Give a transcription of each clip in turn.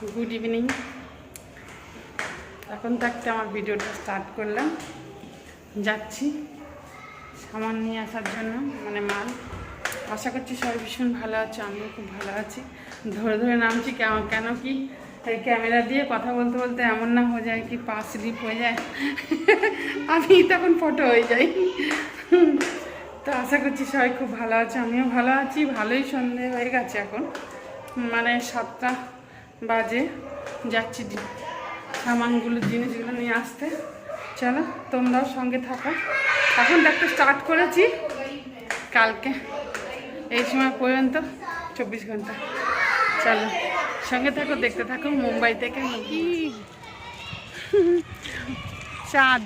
Good evening এখন থাকতে আমার ভিডিওটা স্টার্ট করলাম। যাচ্ছি সামান নিয়ে আসার জন্য মানে মাল। আশা করছি সবাই ভীষণ ভালো আছে, আমিও খুব ভালো আছি। ধরে ধরে নামছি কেমন কেন কি এই ক্যামেরা দিয়ে কথা বলতে বলতে এমন না হয়ে যায় কি পা স্লিপ হয়ে যায়। আমি তখন ফটো হয়ে যাই। তো আশা করছি সবাই খুব ভালো আছে, আমিও ভালো আছি, ভালোই সন্ধে হয়ে গেছে এখন। মানে সাতটা বাজে, যাচ্ছি সামানগুলো, জিনিসগুলো নিয়ে আসতে। চলো, তোমরাও সঙ্গে থাকো। এখন একটা স্টার্ট করেছি। কালকে, এই সময় পর্যন্ত চব্বিশ ঘণ্টা। চলো, সঙ্গে থাকো, দেখতে থাকো, মুম্বাই থেকে চাঁদ।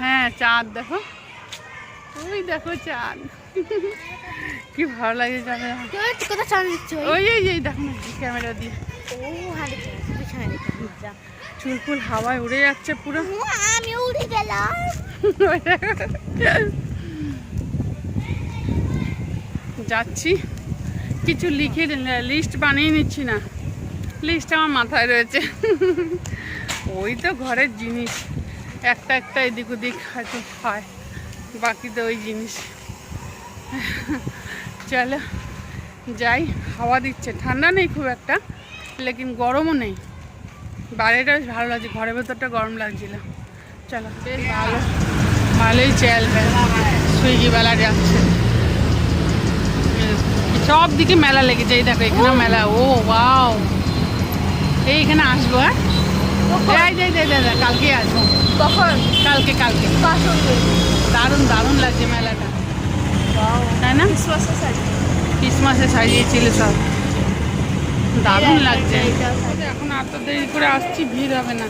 হ্যাঁ চাঁদ দেখো। ওই দেখো চাঁদ। কি ভালো লাগে জানে? কোথা চান ওই ওই এই দেখো ক্যামেরা দিয়ে। ও হাঁড়ি চুল ফুল হাওয়ায় উড়ে যাচ্ছে পুরো। আমি উড়ে গেলাম। যাচ্ছি। কিছু লিখে লিস্ট বানিয়ে নিচ্ছি না। লিস্ট আমার মাথায় রয়েছে। ওই তো ঘরের জিনিস। একটা একটা এদিক ওদিক হয়তো হয়। বাকি তো ওই জিনিস। চলো যাই হাওয়া দিচ্ছে। ঠান্ডা নেই খুব একটা লেকিন গরমও নেই। বাইরেটা বেশ ভালো লাগছে ঘরের ভেতরটা গরম লাগছিল। চলো বেশ ভালো। ভালোই চলবে। সুইগি যাচ্ছে। সব দিকে মেলা লেগেছে এই দেখো এখানে মেলা। ও আসব হ্যাঁ? এই যে এই যে, এই যে, এই যে, কালকে আসব। কখন? কালকে কালকে। দারুণ দারুণ লাগছে মেলাটা। তাই না? ক্রিসমাসে সাজিয়েছিল সব। দারুণ লাগছে। এখন এত দেরি করে আসছি ভিড় হবে না।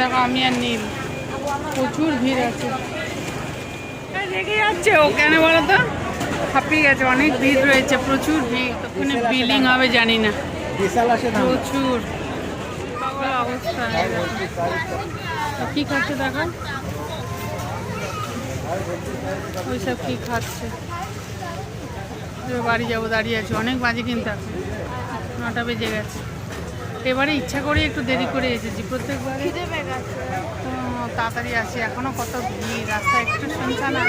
দেখো আমি আর নীল। প্রচুর ভিড় আছে। রেগে যাচ্ছে ও কেন বলো তো? হাঁপিয়ে গেছে অনেক ভিড় রয়েছে প্রচুর ভিড়। তখন বিল্ডিং হবে জানি না। প্রচুর। অবস্থা কি খাচ্ছে দেখো? ওইসব কি খাচ্ছে? এবার বাড়ি যাব দাঁড়িয়ে আছি। অনেক বাজে কিন্তু এখন। নটা বেজে গেছে। এবারে ইচ্ছা করে একটু দেরি করে এসেছি। প্রত্যেকবারে তাড়াতাড়ি আসি। এখনও কত ভিড় রাস্তা একটু শুনছা না।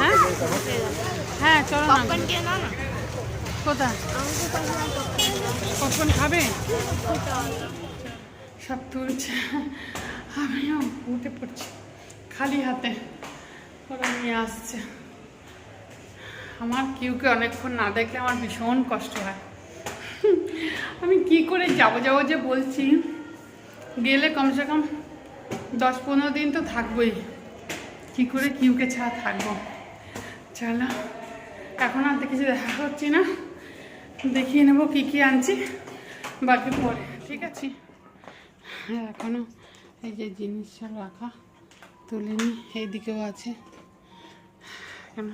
হ্যাঁ? হ্যাঁ চলো না। কোথায়? পপকর্ন কখন খাবে? সব তুলছে। আমিও উঠে পড়ছি। খালি হাতে। ওরা নিয়ে আসছে। আমার কিউকে অনেকক্ষণ না দেখলে আমার ভীষণ কষ্ট হয়। আমি কি করে যাব যাব যে বলছি, গেলে কমসে কম দশ পনেরো দিন তো থাকবোই। কি করে কিউকে ছাড়া থাকব? চলো, এখন আর কিছু দেখা করছি না। দেখিয়ে নেব কী কী আনছি, বাকি পরে, ঠিক আছে? এখনও এই যে জিনিস সব রাখা, তুলে নি এইদিকেও আছে। কেন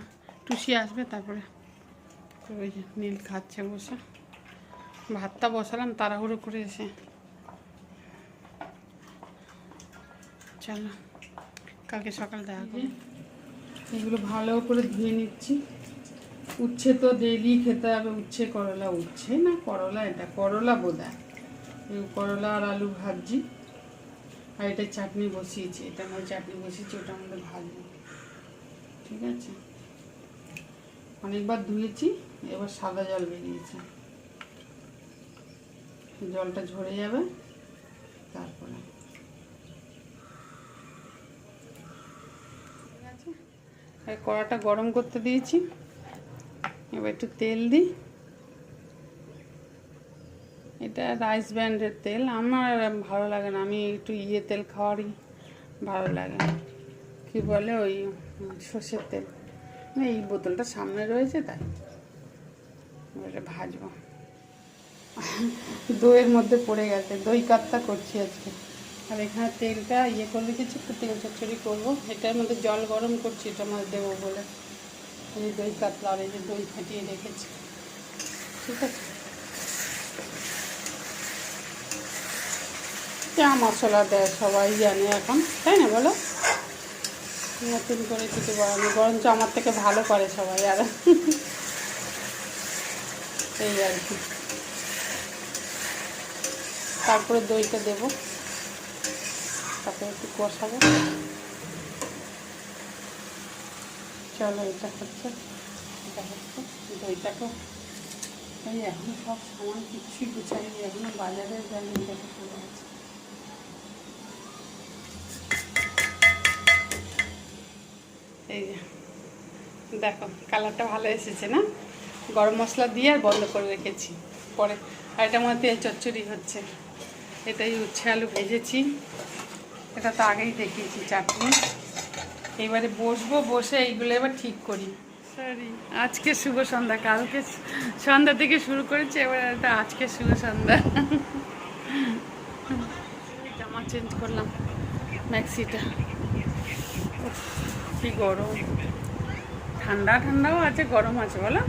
টুসি আসবে, তারপরে তো ওই যে নীল খাচ্ছে বসে। ভাতটা বসালাম, তাড়াহুড়ো করে এসে। চলো, কালকে সকাল দেখা করি। এগুলো ভালো করে ধুয়ে নিচ্ছি। উচ্ছে তো ডেলি খেতে হবে, উচ্ছে, করলা। উচ্ছে না, করলা এটা, করলা বোধ করলা আর আলু ভাজি। আর এটা চাটনি বসিয়েছি, এটা নয়, চাটনি বসিয়েছি, ওটা আমাদের ভাজবো। ঠিক আছে? অনেকবার ধুয়েছি, এবার সাদা জল বেরিয়েছে। জলটা ঝরে যাবে, তারপরে। কড়াটা গরম করতে দিয়েছি। এবার একটু তেল দিই। এটা রাইস ব্র্যান্ডের তেল। আমার ভালো লাগে না, আমি একটু ইয়ে তেল খাওয়ারই ভালো লাগে কি বলে ওই সর্ষের তেল। এই বোতলটা সামনে রয়েছে তাই। এটা ভাজবো। দইয়ের মধ্যে পড়ে গেছে, দই কাতটা করছি আজকে। আর এখানে তেলটা ইয়ে করে রেখেছি একটু তেল চচ্চড়ি করব। এটার মধ্যে জল গরম করছি, এটা মধ্যে দেবো বলে। এই দই কাতলা আর এই যে দই ফাটিয়ে রেখেছি। ঠিক আছে? চা মশলা দেয় সবাই জানে এখন। তাই না বলো? নতুন করে কিছু বলেনি বরঞ্চ আমার থেকে ভালো করে সবাই, আর এই আর কি। তারপরে দইটা দেবো। তারপরে একটু কষাবো। চলো, এটা হচ্ছে এটা হচ্ছে দইটাকে। এই এখন সব সামান কিছুই গুছাইনি, এখনও বাজারে দেখে পড়ে আছে এই যে দেখো কালারটা ভালো এসেছে না? গরম মশলা দিয়ে আর বন্ধ করে রেখেছি পরে। আর এটার মধ্যে চচ্চড়ি হচ্ছে। এটাই উচ্ছে আলু ভেজেছি। এটা তো আগেই দেখিয়েছি চাটনি। এবারে বসবো বসে এইগুলো এবার ঠিক করি। সরি আজকে শুভ সন্ধ্যা। কালকে সন্ধ্যা থেকে শুরু করেছি এবার এটা আজকে শুভ সন্ধ্যা। জামা চেঞ্জ করলাম ম্যাক্সিটা। কি গরম। ঠান্ডা ঠান্ডাও আছে গরম আছে বলো।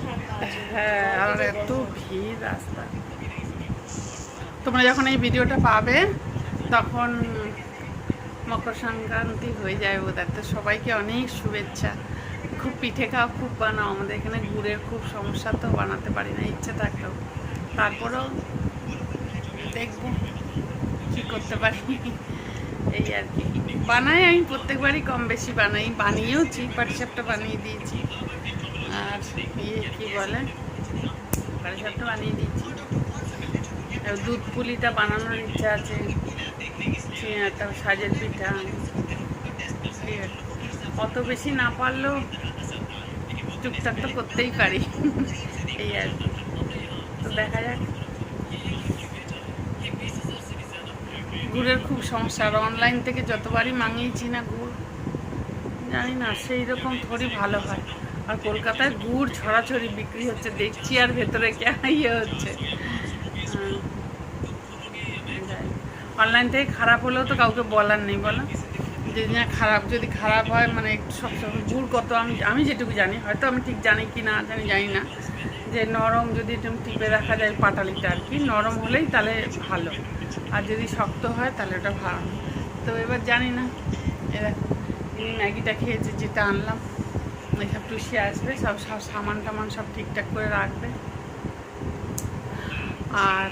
ঠান্ডা হ্যাঁ আর এত ভিড় রাস্তা। তোমরা যখন এই ভিডিওটা পাবে তখন মকর সংক্রান্তি হয়ে যায় বোধ তো সবাইকে অনেক শুভেচ্ছা। খুব পিঠে খাওয়া খুব বানাও। আমাদের এখানে গুড়ের খুব সমস্যা তো বানাতে পারি না ইচ্ছে থাকলেও। তারপরেও দেখব কি করতে পারি। এই আর কি। বানাই আমি প্রত্যেকবারই কম বেশি বানাই। বানিয়েওছি পাটিসাপটা বানিয়ে দিয়েছি। আর ইয়ে কি বলে? পাটিসাপটা বানিয়ে দিয়েছি। দুধ পুলিটা বানানোর ইচ্ছা আছে। একটা সাজের পিঠা। অত বেশি না পারলেও টুকটাক তো করতেই পারি। এই আর কি। তো দেখা যাক। গুড়ের খুব সমস্যা। আর অনলাইন থেকে যতবারই মাঙিয়েছি না গুড়, জানি না সেই রকম থোড়ি ভালো হয়। আর কলকাতায় গুড় ছড়াছড়ি বিক্রি হচ্ছে, দেখছি আর ভেতরে কে ইয়ে হচ্ছে। অনলাইন থেকে খারাপ হলেও তো কাউকে বলার নেই, বলো? যদি না, খারাপ, যদি খারাপ হয় মানে সবসময় গুড় কত, আমি আমি যেটুকু জানি, হয়তো আমি ঠিক জানি কি না জানি জানি না। যে নরম যদি একটু টিপে রাখা যায় পাটালিটা আর কি, নরম হলেই তাহলে ভালো। আর যদি শক্ত হয়, তাহলে ওটা ভালো। তো এবার জানি না। এবার ম্যাগিটা খেয়েছে, যেটা আনলাম। এইসব টুসি আসবে, সব সব সামান টামান সব ঠিকঠাক করে রাখবে। আর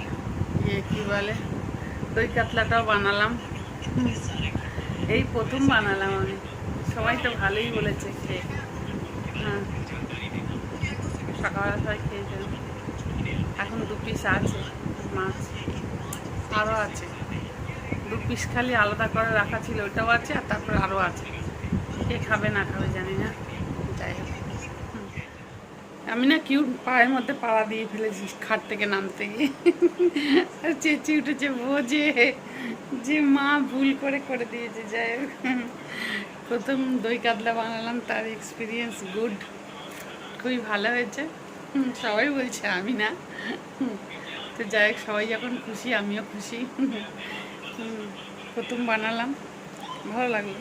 ইয়ে কী বলে, দই কাতলাটাও বানালাম। এই প্রথম বানালাম আমি। সবাই তো ভালোই বলেছে খেয়ে। হ্যাঁ। সকালবেলা সবাই খেয়েছেন এখন দু পিস আছে, মাছ। আরও আছে। দু পিস খালি আলাদা করে রাখা ছিল, ওটাও আছে আর তারপর আরও আছে। কে খাবে না খাবে জানি না। যাই হোক। আমি না কিউ পায়ের মধ্যে পাড়া দিয়ে ফেলেছি খাট থেকে নামতে। গিয়ে আর চেঁচি উঠেছে বোঝে যে মা ভুল করে করে দিয়েছে। যাই হোক। প্রথম দই কাতলা বানালাম, তার এক্সপিরিয়েন্স গুড খুবই ভালো হয়েছে। সবাই বলছে আমি না। তো যাই হোক সবাই যখন খুশি, আমিও খুশি। প্রথম বানালাম, ভালো লাগল।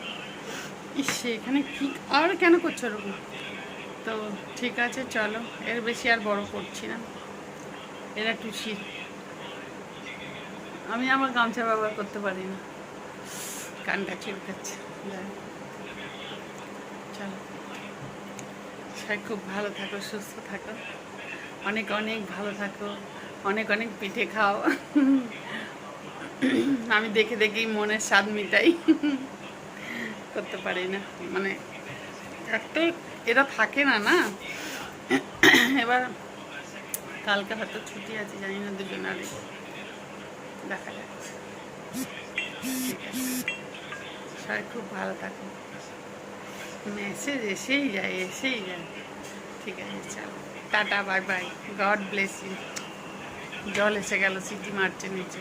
ইস, এখানে কি, আর কেন করছ ওরকম তো ঠিক আছে, চলো, এর বেশি আর বড় করছি না। এরা টুসি আমি আমার গামছা ব্যবহার করতে পারি না। কানটা চুলকাচ্ছে। চলো। সবাই খুব ভালো থাকো, সুস্থ থাকো। অনেক অনেক ভালো থাকো। অনেক অনেক পিঠে খাও। আমি দেখে দেখেই মনের স্বাদ মিটাই। করতে পারি না। মানে একটা এরা থাকে না না? এবার কালকে হয়তো ছুটি আছে, জানি না, দুজন আরে দেখা যাচ্ছে সবাই খুব ভালো থাকো। মেসেজ এসেই যায় এসেই যায়। ঠিক আছে, চলো। Tata, bye bye. God bless you. জল এসে গেল সিটি মারছে নিচে।